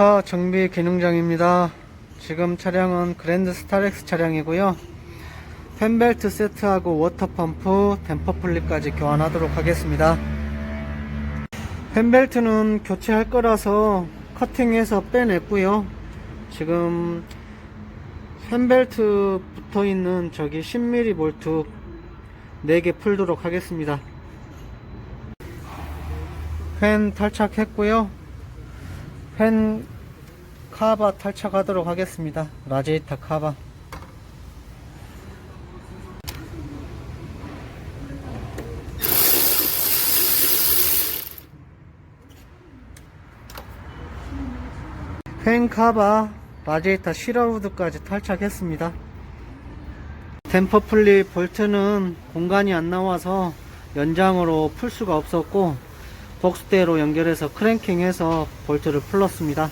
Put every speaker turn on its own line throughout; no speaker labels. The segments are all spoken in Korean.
렌트카 정비 기능장입니다. 지금 차량은 그랜드 스타렉스 차량이고요. 펜벨트 세트하고 워터펌프, 댐퍼 플립까지 교환하도록 하겠습니다. 펜벨트는 교체할 거라서 커팅해서 빼냈고요. 지금 펜벨트 붙어 있는 저기 10mm 볼트 4개 풀도록 하겠습니다. 펜 탈착했고요. 펜 카바 탈착하도록 하겠습니다. 라제이타 카바. 펜 카바, 라제이타 시라우드까지 탈착했습니다. 댐퍼 플립 볼트는 공간이 안 나와서 연장으로 풀 수가 없었고 복수대로 연결해서 크랭킹해서 볼트를 풀었습니다.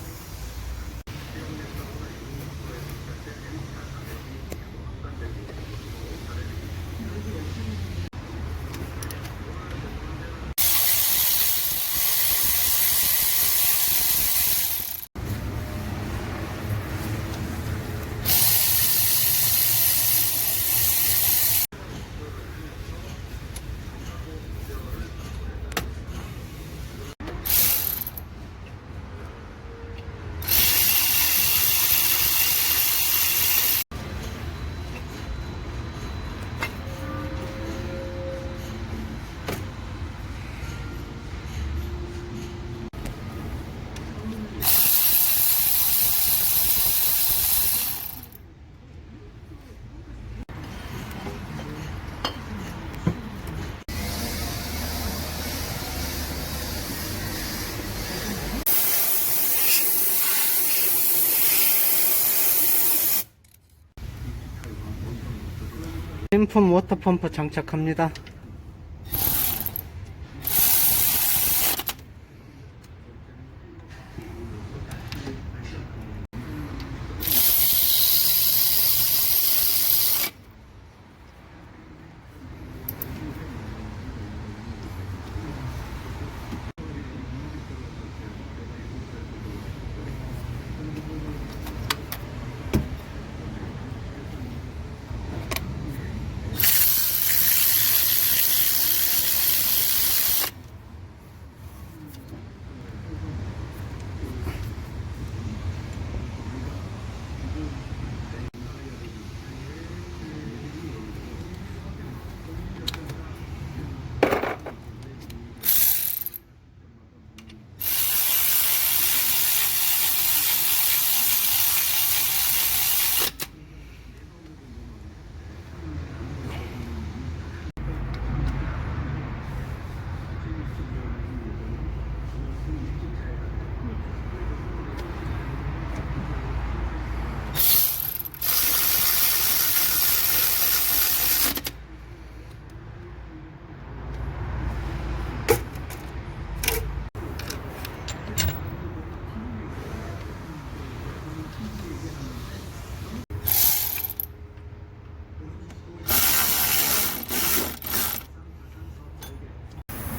신품 워터펌프 장착합니다.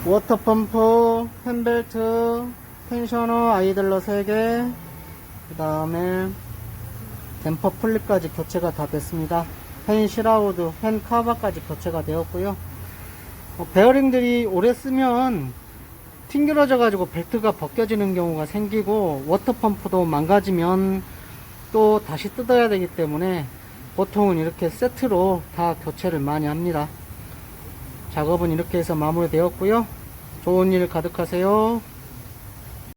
워터펌프, 펜벨트, 텐셔너 아이들러 3개, 그 다음에 댐퍼 플립까지 교체가 다 됐습니다. 펜 시라우드, 펜 카바까지 교체가 되었고요. 어, 베어링들이 오래 쓰면 튕겨져 가지고 벨트가 벗겨지는 경우가 생기고 워터펌프도 망가지면 또 다시 뜯어야 되기 때문에 보통은 이렇게 세트로 다 교체를 많이 합니다. 작업은 이렇게 해서 마무리되었고요. 좋은 일 가득하세요.